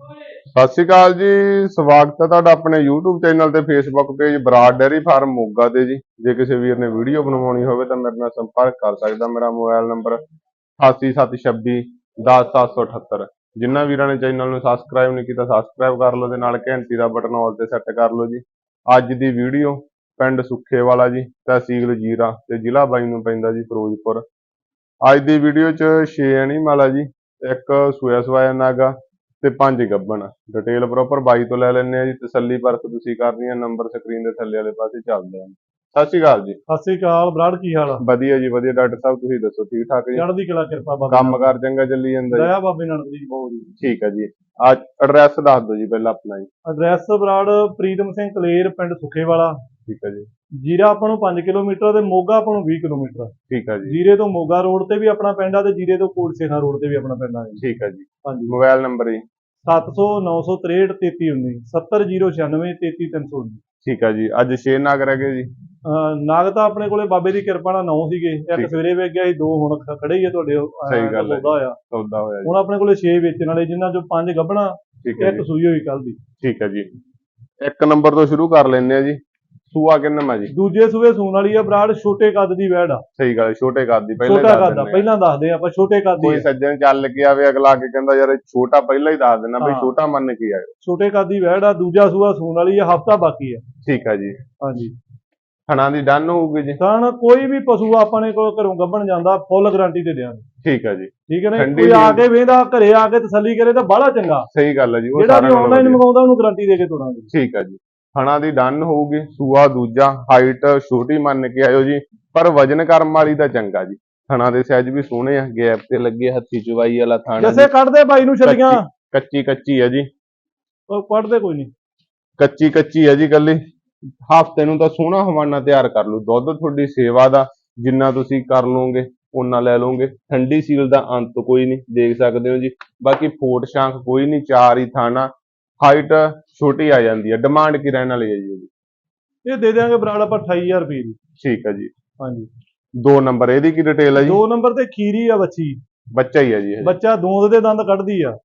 ਸਤਿ ਸ਼੍ਰੀ ਅਕਾਲ ਜੀ, ਸਵਾਗਤ ਹੈ ਤੁਹਾਡਾ ਆਪਣੇ YouTube ਚੈਨਲ ਤੇ Facebook page Brar dairy farm Moga ਤੇ ਜੀ। ਜੇ ਕਿਸੇ ਵੀਰ ਨੇ ਵੀਡੀਓ ਬਣਵਾਉਣੀ ਹੋਵੇ ਤਾਂ ਮੇਰੇ ਨਾਲ ਸੰਪਰਕ ਕਰ ਸਕਦਾ, ਮੇਰਾ ਮੋਬਾਈਲ ਨੰਬਰ 8876 10778 ਜਿਨ੍ਹਾਂ ਵੀਰਾਂ ਨੇ ਚੈਨਲ ਨੂੰ ਸਬਸਕ੍ਰਾਈਬ ਨਹੀਂ ਕੀਤਾ ਸਬਸਕ੍ਰਾਈਬ ਕਰ ਲਓ ਤੇ ਨਾਲ ਘੰਟੀ ਦਾ ਬਟਨ ਆਲ ਤੇ ਸੈੱਟ ਕਰ ਲਓ ਜੀ। ਅੱਜ ਦੀ ਵੀਡੀਓ ਪਿੰਡ ਸੁੱਖੇ ਵਾਲਾ ਜੀ, ਤਹਿਸੀਲ ਜੀਰਾ ਤੇ ਜ਼ਿਲ੍ਹਾ ਬਾਈ ਨੂੰ ਪੈਂਦਾ ਜੀ, ਫਿਰੋਜ਼ਪੁਰ। ਅੱਜ ਦੀ ਵੀਡੀਓ 'ਚ 6 ਐਨੀਮਲ ਆ ਜੀ, ਇੱਕ ਸੂਆ ਸਵਾਇਆ ਨਾਗਾ ਤੇ ਪੰਜ ਗੱਬਣ। ਡਿਟੇਲ ਪ੍ਰੋਪਰ ਬਾਈ ਤੋਂ ਲੈ ਲੈਣੇ ਆ ਜੀ ਤਸੱਲੀ ਪਰਖ ਤੁਸੀਂ ਕਰਨੀ ਆ ਨੰਬਰ ਸਕਰੀਨ ਦੇ ਥੱਲੇ ਵਾਲੇ ਪਾਸੇ ਚੱਲਦੇ ਆ। ਸਤਿ ਸ਼੍ਰੀ ਅਕਾਲ ਜੀ। ਸਤਿ ਸ੍ਰੀ ਅਕਾਲ ਬਰਾੜ ਕੀ ਹਾਲ ਆ? ਵਧੀਆ ਜੀ ਵਧੀਆ। ਡਾਕਟਰ ਸਾਹਿਬ ਤੁਸੀਂ ਦੱਸੋ ਠੀਕ ਠਾਕ ਜੀ? ਚੜ੍ਹਦੀ ਕਲਾ ਕਿਰਪਾ ਬਾਬਾ ਕੰਮ ਕਾਰ ਚੰਗਾ ਚੱਲੀ ਜਾਂਦਾ ਜੀ? ਦਇਆ ਬਾਬੇ ਨਾਨਕ ਦੀ ਬਹੁਤ ਜੀ ਠੀਕ ਹੈ ਜੀ। ਅੱਜ ਐਡਰੈਸ ਦੱਸ ਦਿਓ ਜੀ ਪਹਿਲਾਂ ਆਪਣਾ ਜੀ। ਐਡਰੈਸ ਬਰਾੜ ਪ੍ਰੀਤਮ ਸਿੰਘ ਕਲੇਰ ਪਿੰਡ ਸੁਖੇਵਾਲਾ। ਠੀਕ ਹੈ ਜੀ। ਜੀਰਾ ਆਪਾਂ ਨੂੰ 5 ਕਿਲੋਮੀਟਰ ਤੇ ਮੋਗਾ ਆਪਾਂ ਨੂੰ 20 ਕਿਲੋਮੀਟਰ ਠੀਕ ਹੈ ਜੀ। ਜੀਰੇ ਤੋਂ ਮੋਗਾ ਰੋਡ ਤੇ ਵੀ ਆਪਣਾ ਪਿੰਡ ਆ ਤੇ ਜੀਰੇ ਤੋਂ ਕੋਟਸੇਖਾ ਰੋਡ ਤੇ ਵੀ ਆਪਣਾ ਪਿੰਡ ਆ ਜੀ। ਠੀਕ ਹੈ ਜੀ। ਹਾਂਜੀ। ਮੋਬਾਈਲ ਨੰਬਰ ਜੀ। 700 963 3319 70096 33319 ਠੀਕ ਹੈ ਜੀ। ਅੱਜ 6 ਨਾਗ ਰਹਿ ਗਏ ਜੀ। ਨਾਗ ਤਾਂ ਆਪਣੇ ਕੋਲੇ ਬਾਬੇ ਦੀ ਕਿਰਪਾ ਨਾਲ 9 ਸੀਗੇ। ਇੱਕ। ਸਵੇਰੇ ਵੇਚ ਗਿਆ ਸੀ ਦੋ ਹੁਣ ਖੜੇ ਹੀ ਆ ਤੁਹਾਡੇ ਸਹੀ ਗੱਲ ਹੈ ਸੌਦਾ ਹੋਇਆ। ਸੌਦਾ ਹੋਇਆ ਹੁਣ ਆਪਣੇ ਕੋਲੇ 6 ਵੇਚਣ ਵਾਲੇ ਜਿਨ੍ਹਾਂ ਚੋਂ 5 ਗੱਭਣਾ ਇੱਕ ਸੂਈ ਹੋਈ ਕੱਲ ਦੀ। ਠੀਕ ਹੈ ਜੀ। ਇੱਕ ਨੰਬਰ ਤੋਂ ਸ਼ੁਰੂ ਕਰ ਲੈਂਦੇ ਆ ਜੀ। ਸੂਆ ਕਿੰਨਾ ਮਾ ਜੀ? ਦੂਜੇ ਸੂਏ ਸੂਣ ਵਾਲੀ ਆ ਬਰਾੜ ਛੋਟੇ ਕੱਦ ਦੀ ਵੈੜ ਆ। ਸਹੀ ਗੱਲ ਛੋਟੇ ਕੱਦ ਦੀ ਪਹਿਲਾਂ ਛੋਟਾ ਕੱਦ ਆ ਦਿੰਦੇ ਆ। ਪਹਿਲਾਂ ਦੱਸਦੇ ਆ ਆਪਾਂ ਛੋਟੇ ਕੱਦ ਦੀ ਕੋਈ ਆ। ਸੱਜਣ ਚੱਲ ਕੇ ਆਵੇ ਅਗਲਾ ਆ ਕੇ ਕਹਿੰਦਾ ਯਾਰ ਇਹ ਛੋਟਾ ਪਹਿਲਾਂ ਹੀ ਦੱਸ ਦੇਣਾ ਬਈ। ਛੋਟਾ ਮੰਨ ਕੇ ਆਇਓ ਛੋਟੇ ਕੱਦ ਦੀ ਵੈੜ ਆ ਦੂਜਾ ਸੂਆ ਸੂਣ ਵਾਲੀ ਆ ਹਫਤਾ ਬਾਕੀ ਆ। ਠੀਕ ਹੈ ਜੀ। ਹਾਂਜੀ। ਥਣਾ ਦੀ ਡਨ ਹੋਊਗੀ ਜੀ? ਤਾਂ ਕੋਈ ਵੀ ਪਸ਼ੂ ਆਪਾਂ ਨੇ ਕੋਲ ਘਰੋਂ ਗੱਭਣ ਜਾਂਦਾ ਫੁੱਲ ਗਾਰੰਟੀ ਤੇ ਦਿਆਂਗੇ। ਠੀਕ ਹੈ ਜੀ। ਠੀਕ ਹੈ ਨਾ ਕੋਈ ਆ। ਕੇ ਵੇਂਦਾ ਘਰੇ ਆ ਕੇ ਤਸੱਲੀ ਕਰੇ ਤਾਂ ਬਾਹਲਾ ਚੰਗਾ। ਸਹੀ ਗੱਲ ਹੈ ਜੀ ਉਹ ਜਿਹੜਾ ਵੀ ਆਨਲਾਈਨ। ਮੰਗਾਉਂਦਾ ਉਹਨੂੰ ਗਾਰੰਟੀ ਦੇ ਕੇ ਤੋੜਾਂਗੇ। ਠੀਕ ਹੈ ਜੀ। ਥਣਾ ਦੀ ਡਨ ਹੋਊਗੀ ਸੂਆ ਦੂਜਾ ਹਾਈਟ ਛੋਟੀ ਮੰਨ ਕੇ ਆਇਓ ਜੀ ਪਰ ਵਜਨ ਕਰਮ ਵਾਲੀ ਦਾ ਚੰਗਾ ਜੀ। ਥਣਾ ਦੇ ਸਾਈਜ਼ ਵੀ ਸੋਹਣੇ ਆ ਗੈਪ ਤੇ ਲੱਗੇ ਹੱਥੀ ਚੁਵਾਈ ਵਾਲਾ ਥਾਣਾ ਜੈਸੇ ਕੱਢਦੇ ਬਾਈ ਨੂੰ ਛਲੀਆਂ। ਕੱਚੀ ਕੱਚੀ ਹੈ ਜੀ। ਉਹ ਕੱਢਦੇ ਕੋਈ ਨਹੀਂ ਕੱਚੀ ਕੱਚੀ ਹੈ ਜੀ ਕੱਲੀ। ਹਫ਼ਤੇ ਨੂੰ ਤਾਂ ਸੋਹਣਾ ਹਵਾਨਾ ਤਿਆਰ ਕਰ ਲਓ। ਦੁੱਧ ਤੁਹਾਡੀ ਸੇਵਾ ਦਾ ਜਿੰਨਾ ਤੁਸੀਂ ਕਰ ਲਓਗੇ ਉਹਨਾਂ ਲੈ ਲਓਗੇ। ਠੰਡੀ ਸੀਲ ਦਾ ਅੰਤ ਕੋਈ ਨਹੀਂ ਦੇਖ ਸਕਦੇ ਹੋ ਜੀ। ਬਾਕੀ ਫੋਟ ਸ਼ਾਂਖ ਕੋਈ ਨਹੀਂ ਚਾਰ ਹੀ ਥਾਣਾ। ਹਾਈਟ ਛੋਟੀ ਆ ਜਾਂਦੀ ਹੈ। ਡਿਮਾਂਡ ਕੀ ਰਹਿਣ ਵਾਲੀ ਹੈ ਜੀ ਇਹ ਦੇ ਦਿਆਂਗੇ ਬਰਾੜ ਆਪਾਂ 28000 ਰੁਪਏ ਦੀ। ਠੀਕ ਹੈ ਜੀ। ਹਾਂਜੀ। ਦੋ ਨੰਬਰ ਇਹਦੀ ਕੀ ਡਿਟੇਲ ਹੈ ਜੀ? ਦੋ ਨੰਬਰ ਤੇ ਖੀਰੀ ਆ ਬੱਚੀ। ਬੱਚਾ ਹੀ ਹੈ ਜੀ ਇਹ। ਬੱਚਾ ਦੋਂਦ ਦੇ ਦੰਦ ਕੱਢਦੀ ਆ।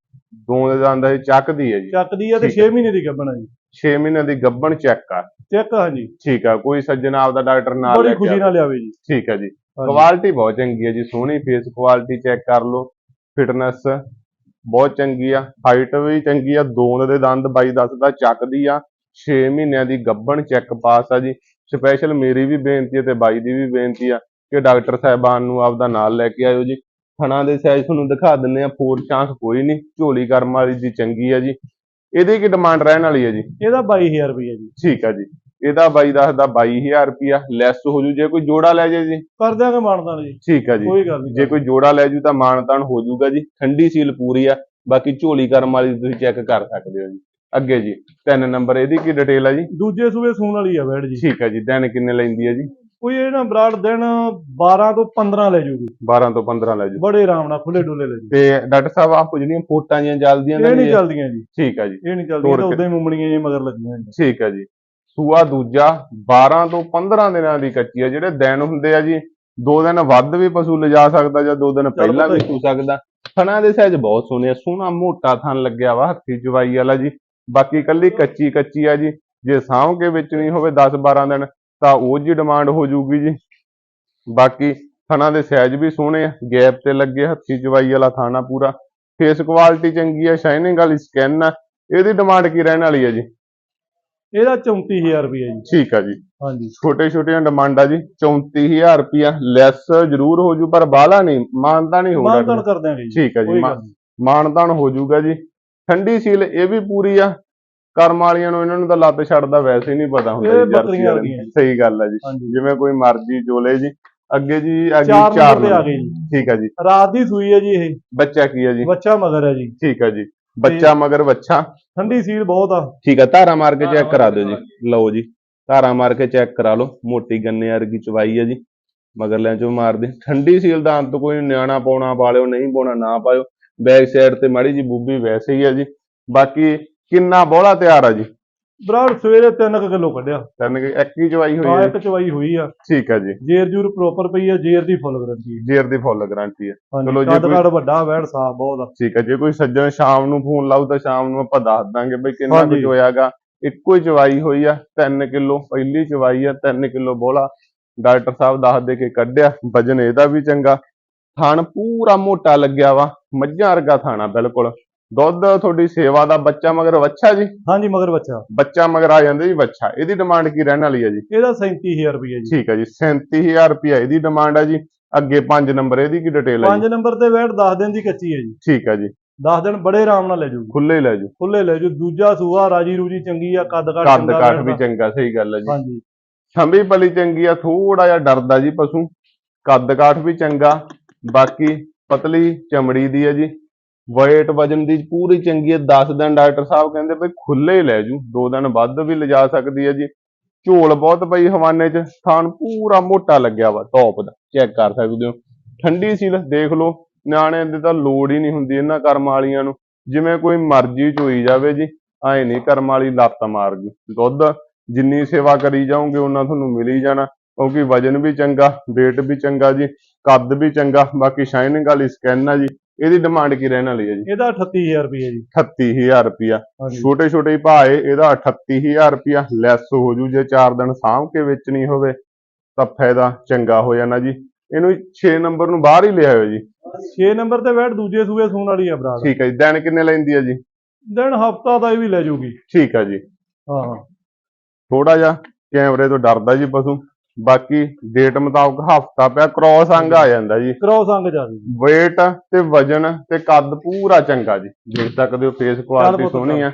ਦੋ ਦੇ ਦੰਦ ਇਹ ਚੱਕਦੀ ਹੈ ਜੀ। ਚੱਕਦੀ ਆ ਤੇ ਠੀਕ 6 ਮਹੀਨੇ ਦੀ ਗੱਭਣ ਆ ਜੀ। 6 ਮਹੀਨੇ ਦੀ ਗੱਭਣ ਚੈੱਕ ਆ। ਚੈੱਕ ਹਾਂਜੀ। ਠੀਕ ਆ ਕੋਈ ਸੱਜਣ ਆਪਦਾ ਡਾਕਟਰ ਨਾਲ ਬੜੀ ਲੈ ਕੇ ਖੁਸ਼ੀ ਆਵੇ। ਨਾਲ ਲਿਆਵੇ ਜੀ। ਠੀਕ ਹੈ ਜੀ। ਹਾਂਜੀ। ਕੁਆਲਿਟੀ ਬਹੁਤ ਚੰਗੀ ਹੈ ਜੀ ਸੋਹਣੀ ਫੇਸ ਕੁਆਲਿਟੀ ਚੈੱਕ ਕਰ ਲਓ। ਫਿਟਨੈਸ ਬਹੁਤ ਚੰਗੀ ਆ। ਹਾਈਟ ਵੀ ਚੰਗੀ ਆ ਦੋਨ ਦੇ ਦੰਦ ਬਾਈ ਦੱਸਦਾ ਚੱਕਦੀ ਆ। 6 ਮਹੀਨਿਆਂ ਦੀ ਗੱਭਣ ਚੈੱਕ ਪਾਸ ਆ ਜੀ। ਸਪੈਸ਼ਲ ਮੇਰੀ ਵੀ ਬੇਨਤੀ ਹੈ ਤੇ ਬਾਈ ਦੀ ਵੀ ਬੇਨਤੀ ਆ ਕਿ ਡਾਕਟਰ ਸਾਹਿਬਾਨ ਨੂੰ ਆਪਦਾ ਨਾਲ ਲੈ ਕੇ ਆਇਓ ਜੀ। ਥਣਾ ਦੇ ਸਾਈਜ਼ ਤੁਹਾਨੂੰ ਦਿਖਾ ਦਿੰਨੇ ਆ ਫੋਰ ਚਾਂਸ ਕੋਈ ਨਹੀਂ। ਝੋਲੀ ਕਰਮ ਵਾਲੀ ਦੀ ਚੰਗੀ ਆ ਜੀ। ਇਹਦੀ ਕੀ ਡਿਮਾਂਡ ਰਹਿਣ ਵਾਲੀ ਹੈ ਜੀ? ਇਹਦਾ 22000 ਰੁਪਏ ਜੀ। ਠੀਕ ਆ ਜੀ। ਇਹਦਾ ਬਾਈ ਦੱਸਦਾ 22000 ਰੁਪਿਆ ਲੈਸ ਹੋ ਜੂ। ਜੇ ਕੋਈ ਜੋੜਾ ਲੈ ਜੇ? ਜੀ ਕਰ ਦਿਆਂਗੇ ਮਾਨਦਾਨ ਜੀ। ਠੀਕ ਆ ਜੀ। ਕੋਈ ਗੱਲ ਨਹੀਂ ਜੇ ਕੋਈ ਜੋੜਾ ਲੈ ਜੂ ਤਾਂ ਮਾਨਤਾਨ ਹੋ ਜਾਊਗਾ ਜੀ। ਠੰਡੀ ਸੀਲ ਪੂਰੀ ਆ। ਬਾਕੀ ਝੋਲੀ ਕਰਮ ਵਾਲੀ ਤੁਸੀਂ ਚੈੱਕ ਕਰ ਸਕਦੇ ਹੋ ਜੀ। ਅੱਗੇ ਜੀ ਤਿੰਨ ਨੰਬਰ ਇਹਦੀ ਕੀ ਡਿਟੇਲ ਆ ਜੀ? ਦੂਜੇ ਸੂਏ ਸੂਣ ਵਾਲੀ ਆ ਵੈੜ ਜੀ। ਠੀਕ ਆ ਜੀ ਦਿਨ ਕਿੰਨੇ ਲੈਂਦੀ ਆ ਜੀ? ਕੋਈ ਇਹ ਨਾ ਬਰਾੜ ਦਿਨ 12 ਤੋਂ 15 ਲੈ ਜੂਗੀ 12 ਤੋਂ 15 ਲੈ ਜੂ। ਬੜੇ ਆਰਾਮ ਨਾਲ ਖੁੱਲੇ ਡੁੱਲੇ ਲੈ ਜੂ। ਤੇ ਡਾਕਟਰ ਸਾਹਿਬ ਆਪ ਜਿਹੜੀਆਂ ਫੋਟਾਂ ਜੀਆਂ ਚੱਲਦੀਆਂ ਇਹ ਨਹੀਂ ਨੇ ਚੱਲਦੀਆਂ ਜੀ। ਠੀਕ ਆ ਜੀ। ਇਹ ਨਹੀਂ ਚੱਲਦੀਆਂ ਤੋੜ ਤਾਂ ਕੇ। ਉਦਾਂ ਹੀ ਮੁੰਮਣੀਆਂ ਜੀ ਮਗਰ ਲੱਗੀਆਂ ਠੀਕ ਆ ਜੀ। ਸੂਆ ਦੂਜਾ 12 ਤੋਂ 15 ਦਿਨਾਂ ਦੀ ਕੱਚੀ ਆ ਜਿਹੜੇ ਦਿਨ ਹੁੰਦੇ ਆ ਜੀ ਦੋ ਦਿਨ ਵੱਧ ਵੀ ਪਸ਼ੂ ਲਿਜਾ ਸਕਦਾ ਜਾਂ ਦੋ ਦਿਨ ਪਹਿਲਾਂ ਵੀ ਸੂ ਸਕਦਾ। ਥਣਾ ਦੇ ਸਾਈਜ਼ ਬਹੁਤ ਸੋਹਣੇ ਆ ਸੋਹਣਾ ਮੋਟਾ ਥਣ ਲੱਗਿਆ ਵਾ ਹੱਥੀ ਚਵਾਈ ਵਾਲਾ ਜੀ। ਬਾਕੀ ਕੱਲੀ ਕੱਚੀ ਕੱਚੀ ਆ ਜੀ ਜੇ ਸਾਂਭ ਕੇ ਵੇਚਣੀ ਹੋਵੇ 10 12 ਦਿਨ ਤਾਂ ਉਹ ਜੀ ਡਿਮਾਂਡ ਹੋ ਜਾਊਗੀ ਜੀ। ਬਾਕੀ ਥਣਾ ਦੇ ਸਾਈਜ਼ ਵੀ ਸੋਹਣੇ ਆ ਗੈਪ ਤੇ ਲੱਗੇ ਹੱਥੀ ਚਵਾਈ ਵਾਲਾ ਥਾਣਾ ਪੂਰਾ। ਫੇਸ ਕੁਆਲਿਟੀ ਚੰਗੀ ਆ ਸ਼ਾਈਨਿੰਗ ਵਾਲੀ ਸਕਿਨ ਆ ਇਹਦੀ ਡਿਮਾਂਡ ਕੀ ਰਹਿਣ ਵਾਲੀ ਹੈ ਜੀ? ਇਹਦਾ 34000 ਰੁਪਏ ਜੀ। ਠੀਕ ਆ ਜੀ। ਹਾਂਜੀ। ਛੋਟੇ ਛੋਟੀਆਂ ਡਿਮਾਂਡਾਂ ਜੀ 34000 ਰੁਪਿਆ ਲੈਸ ਜ਼ਰੂਰ ਹੋ ਜੂ ਪਰ ਬਾਹਲਾ ਨਹੀਂ ਮਾਨਤਾ ਨਹੀਂ ਹੋਊਗਾ ਮਾਨਦਾਨ ਕਰ ਦਿਆਂਗੇ ਜੀ। ਠੀਕ ਹੈ ਜੀ ਕੋਈ ਮਾ- ਗੱਲ ਨਹੀਂ। ਮਾਨਤਾਨ ਹੋ ਜਾਊਗਾ ਜੀ। ਠੰਡੀ ਸੀਲ ਇਹ ਵੀ ਪੂਰੀ ਆ। ਕਰਮ ਵਾਲੀਆਂ ਨੂੰ ਇਹਨਾਂ ਨੂੰ ਤਾਂ ਲੱਤ ਛੱਡਦਾ ਵੈਸੇ ਹੀ ਨਹੀਂ ਪਤਾ ਹੁੰਦਾ ਜੀ। ਸਹੀ ਗੱਲ ਹੈ ਜੀ। ਜਿਵੇਂ ਕੋਈ ਮਰਜ਼ੀ ਚੋਲੇ ਜੀ। ਅੱਗੇ ਜੀ ਅੱਗੇ ਚਾਰ ਨੰਬਰ ਤੇ ਆ। ਗਈ ਜੀ। ਠੀਕ ਹੈ ਜੀ। ਰਾਤ ਦੀ ਸੂਈ ਹੈ ਜੀ ਇਹ। ਬੱਚਾ ਕੀ ਹੈ ਜੀ? ਬੱਚਾ ਮਗਰ ਹੈ ਜੀ। ਠੀਕ ਹੈ ਜੀ। ਬੱਚਾ ਮਗਰ ਬੱਚਾ। ਠੰਡੀ ਸੀਲ ਬਹੁਤ ਆ। ਠੀਕ ਹੈ ਧਾਰਾ ਮਾਰ ਕੇ ਚੈੱਕ ਕਰਾ ਦਿਓ ਜੀ। ਲਓ ਜੀ ਧਾਰਾ ਮਾਰ ਕੇ ਚੈੱਕ ਕਰਾ ਲਓ। ਮੋਟੀ ਗੰਨੇ ਵਰਗੀ ਚਵਾਈ ਹੈ ਜੀ। ਮਗਰਲਿਆਂ ਚੋਂ ਮਾਰਦੇ ਠੰਡੀ ਸੀਲ ਦਾ ਅੰਤ ਕੋਈ ਨਿਆਣਾ ਪਾਉਣਾ ਪਾਲਿਓ ਨਹੀਂ ਪਾਉਣਾ ਨਾ ਪਾਇਓ। ਬੈਕ ਸਾਈਡ ਤੇ ਮਾੜੀ ਜੀ ਬੂਬੀ ਵੈਸੇ ਹੀ ਹੈ ਜੀ। ਬਾਕੀ ਕਿੰਨਾ ਬੋਲਾ ਤਿਆਰ ਆ ਜੀ। ਬਰਾੜ ਸਵੇਰੇ 3 ਕਿਲੋ ਕੱਢਿਆ। ਤਿੰਨ ਕਿ- ਇੱਕ ਹੀ ਚਵਾਈ ਹੋਈ ਹੈ। ਇੱਕ ਚਵਾਈ ਹੋਈ ਆ। ਠੀਕ ਹੈ ਜੀ। ਜੇਰ ਜੂਰ ਪ੍ਰੋਪਰ ਪਈ ਆ ਜੇਰ ਦੀ ਫੁੱਲ ਗਰੰਟੀ ਜੇਰ ਦੀ ਫੁੱਲ ਗਾਰੰਟੀ ਹੈ ਚਲੋ ਹਾਂਜੀ ਜੇ ਕੱਦ ਕੋਈ- ਵੱਡਾ ਵੈੜ ਸਾਫ਼ ਬਹੁਤ ਆ। ਠੀਕ ਹੈ ਜੇ ਕੋਈ ਸੱਜਣ ਸ਼ਾਮ ਨੂੰ ਫੋਨ ਲਾਊ ਤਾਂ ਸ਼ਾਮ ਨੂੰ ਆਪਾਂ ਦੱਸ ਦਾਂਗੇ ਬਈ ਕਿੰਨਾ ਕੁ ਹਾਂਜੀ। ਚੋਇਆਗਾ। ਇੱਕੋ ਹੀ ਚਵਾਈ ਹੋਈ ਆ 3 ਕਿਲੋ। ਪਹਿਲੀ ਚਵਾਈ ਆ 3 ਕਿਲੋ ਬੋਲਾ। ਡਾਕਟਰ ਸਾਹਿਬ ਦੱਸ ਦੇ ਕੇ ਕੱਢਿਆ ਵਜਨ ਇਹਦਾ ਵੀ ਚੰਗਾ। ਥਣ ਪੂਰਾ ਮੋਟਾ ਲੱਗਿਆ ਵਾ ਮੱਝਾਂ ਵਰਗਾ ਥਾਣਾ ਬਿਲਕੁਲ। ਦੁੱਧ ਤੁਹਾਡੀ ਸੇਵਾ ਦਾ ਬੱਚਾ ਮਗਰ ਵੱਛਾ ਜੀ? ਹਾਂਜੀ ਮਗਰ ਬੱਚਾ ਬੱਚਾ ਮਗਰ ਆ ਜਾਂਦਾ ਜੀ ਵੱਛਾ। ਇਹਦੀ ਡਿਮਾਂਡ ਕੀ ਰਹਿਣ ਵਾਲੀ ਹੈ ਜੀ? ਇਹਦਾ 37000 ਰੁਪਏ ਜੀ। ਠੀਕ ਹੈ ਜੀ 37000 ਰੁਪਇਆ ਇਹਦੀ ਡਿਮਾਂਡ ਹੈ ਜੀ। ਅੱਗੇ 5 ਨੰਬਰ ਇਹਦੀ ਕੀ ਡਿਟੇਲ ਹੈ ਜੀ? 5 ਨੰਬਰ ਤੇ ਵੈੜ 10 ਦਿਨ ਦੀ ਕੱਚੀ ਹੈ ਜੀ। ਠੀਕ ਹੈ ਜੀ। 10 ਦਿਨ ਬੜੇ ਆਰਾਮ ਨਾਲ ਲੈ ਜੂਗੀ ਖੁੱਲੇ ਲੈ ਜੀ ਖੁੱਲੇ ਲੈ ਜੂ ਦੂਜਾ ਸੂਆ ਰਾਜੀ ਰੂਜੀ ਚੰਗੀ ਆ ਕੱਦ ਕਾਠ ਕੱਦ ਚੰਗਾ ਕਾਠ ਵੈੜ ਵੀ। ਚੰਗਾ ਸਹੀ ਗੱਲ ਹੈ ਜੀ। ਹਾਂਜੀ। ਛੰਬੀ ਪਲੀ ਚੰਗੀ ਆ ਥੋੜਾ ਜਿਹਾ ਡਰਦਾ ਜੀ ਪਸ਼ੂ। ਕੱਦ ਕਾਠ ਵੀ ਚੰਗਾ। ਬਾਕੀ ਪਤਲੀ ਚਮੜੀ ਦੀ ਹੈ ਜੀ। Weight ਵਜਨ ਦੀ ਪੂਰੀ ਚੰਗੀ ਹੈ। 10 ਦਿਨ ਡਾਕਟਰ ਸਾਹਿਬ ਕਹਿੰਦੇ ਬਈ ਖੁੱਲੇ ਲੈ ਜੂ। ਦੋ ਦਿਨ ਵੱਧ ਵੀ ਲਿਜਾ ਸਕਦੀ ਹੈ ਜੀ। ਝੋਲ ਬਹੁਤ ਪਈ ਹਵਾਨੇ 'ਚ। ਥਾਨ ਪੂਰਾ ਮੋਟਾ ਲੱਗਿਆ ਵਾ ਟੌਪ ਦਾ। ਚੈੱਕ ਕਰ ਸਕਦੇ ਹੋ। ਠੰਡੀ ਸੀਲ, ਦੇਖ ਲਓ। ਨਿਆਣਿਆਂ ਦੀ ਤਾਂ ਲੋੜ ਹੀ ਨਹੀਂ ਹੁੰਦੀ ਇਹਨਾਂ ਕਰਮ ਵਾਲੀਆਂ ਨੂੰ। ਜਿਵੇਂ ਕੋਈ ਮਰਜ਼ੀ ਚੋਈ ਜਾਵੇ ਜੀ। ਐ ਨਹੀਂ ਕਰਮ ਵਾਲੀ ਲੱਤ ਮਾਰ ਗਈ ਦੁੱਧ ਜਿੰਨੀ ਸੇਵਾ ਕਰੀ ਜਾਓਗੇ ਉਹਨਾਂ ਤੁਹਾਨੂੰ ਮਿਲ ਹੀ ਜਾਣਾ। ਕਿਉਂਕਿ ਵਜਨ ਵੀ ਚੰਗਾ, weight ਵੀ ਚੰਗਾ ਜੀ। ਕੱਦ ਵੀ ਚੰਗਾ। ਬਾਕੀ ਸ਼ਾਈਨਿੰਗ ਵਾਲੀ ਸਕਿਨ ਆ ਜੀ। ਇਹਦੀ ਡਿਮਾਂਡ ਕੀ ਰਹਿਣ ਵਾਲੀ ਹੈ ਜੀ? ਇਹਦਾ 38000 ਰੁਪਏ ਜੀ। 38000 ਰੁਪਿਆ ਹਾਂਜੀ। ਛੋਟੇ ਛੋਟੇ ਭਾਏ ਇਹਦਾ 38000 ਰੁਪਿਆ ਲੈਸ ਹੋ ਜੂ ਜੇ 4 ਦਿਨ ਸਾਂਭ ਕੇ ਵੇਚਣੀ ਹੋਵੇ ਤਾਂ ਫਾਇਦਾ ਚੰਗਾ ਹੋ ਜਾਣਾ ਜੀ। ਇਹਨੂੰ 6 ਨੰਬਰ ਨੂੰ ਬਾਹਰ ਹੀ ਲਿਆਇਓ ਜੀ। 6 ਨੰਬਰ ਤੇ ਵੈੜ ਦੂਜੇ ਸੂਏ ਸੂਣ ਵਾਲੀ ਆ ਬਰਾੜ ਠੀਕ ਹੈ ਜੀ। ਦਿਨ ਕਿੰਨੇ ਲੈਂਦੀ ਹੈ ਜੀ? ਦਿਨ ਹਫਤਾ ਦਾ ਇਹ ਵੀ ਲੈ ਜੂਗੀ। ਠੀਕ ਹੈ ਜੀ। ਹਾਂ। ਥੋੜਾ ਜਿਹਾ ਕੈਮਰੇ ਤੋਂ ਡਰਦਾ ਜੀ ਪਸ਼ੂ। ਬਾਕੀ ਡੇਟ ਮੁਤਾਬਕ ਹਫਤਾ ਪਿਆ ਕ੍ਰੋਸ ਅੰਗ ਆ ਜਾਂਦਾ ਜੀ। ਕ੍ਰੋਸ ਅੰਗ ਜਾਵੇ weight ਤੇ ਵਜਨ ਤੇ ਕੱਦ ਪੂਰਾ ਚੰਗਾ ਜੀ। ਦੇਖ ਸਕਦੇ ਹੋ ਫੇਸ ਕੁਆਲਿਟੀ ਸੋਹਣੀ ਆ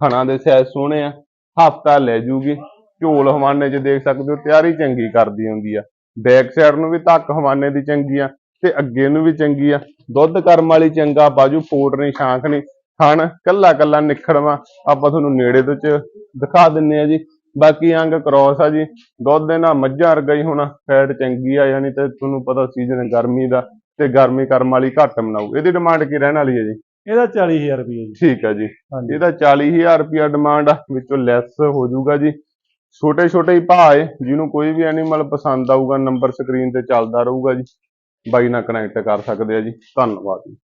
ਹਣਾ ਦੇ ਸਾਈਜ਼ ਸੋਹਣੇ ਆ ਹਫਤਾ ਲੈ ਜੂਗੀ। ਝੋਲ ਹਵਾਨੇ 'ਚ ਦੇਖ ਸਕਦੇ ਹੋ ਤਿਆਰੀ ਚੰਗੀ ਕਰਦੀ ਹੁੰਦੀ ਆ। ਬੈਕ ਸਾਈਡ ਨੂੰ ਵੀ ਧੱਕ ਹਵਾਨੇ ਦੀ ਚੰਗੀ ਆ ਤੇ ਅੱਗੇ ਨੂੰ ਵੀ ਚੰਗੀ ਆ। ਦੁੱਧ ਕਰਮ ਵਾਲੀ ਚੰਗਾ ਬਾਜੂ ਫੋਟ ਨਹੀਂ ਸ਼ਾਂਖ ਨਹੀਂ। ਥਣ ਕੱਲਾ ਕੱਲਾ ਨਿਖੜਵਾ ਆਪਾਂ ਤੁਹਾਨੂੰ ਨੇੜੇ ਤੋਂ ਚ ਦਿਖਾ ਦਿੰਨੇ ਆ ਜੀ। ਬਾਕੀ ਅੰਗ ਕ੍ਰੋਸ ਆ ਜੀ। ਦੁੱਧ ਦੇ ਨਾਲ ਮੱਝਾਂ ਵਰਗਾ ਹੀ ਹੋਣਾ ਫੈਟ ਚੰਗੀ ਆ ਯਾਨੀ ਤੇ ਤੁਹਾਨੂੰ ਪਤਾ ਸੀਜ਼ਨ ਗਰਮੀ ਦਾ ਤੇ ਗਰਮੀ ਕਰਮ ਵਾਲੀ ਘੱਟ ਮਨਾਊ ਇਹਦੀ ਡਿਮਾਂਡ ਕੀ ਰਹਿਣ ਵਾਲੀ ਹੈ ਜੀ? ਇਹਦਾ 40000 ਰੁਪਏ ਜੀ। ਠੀਕ ਹੈ ਜੀ। ਇਹਦਾ 40000 ਰੁਪਿਆ ਡਿਮਾਂਡ ਆ ਵਿੱਚੋਂ ਲੈਸ ਹੋ ਜਾਊਗਾ ਜੀ। ਛੋਟੇ ਛੋਟੇ ਹੀ ਭਾਅ ਏ ਜਿਹਨੂੰ ਕੋਈ ਵੀ ਐਨੀਮਲ ਪਸੰਦ ਆਊਗਾ ਨੰਬਰ ਸਕਰੀਨ ਤੇ ਚੱਲਦਾ ਰਹੂਗਾ ਜੀ। ਬਾਈ ਨਾਲ ਕਨੈਕਟ ਕਰ ਸਕਦੇ ਆ ਜੀ। ਧੰਨਵਾਦ ਜੀ।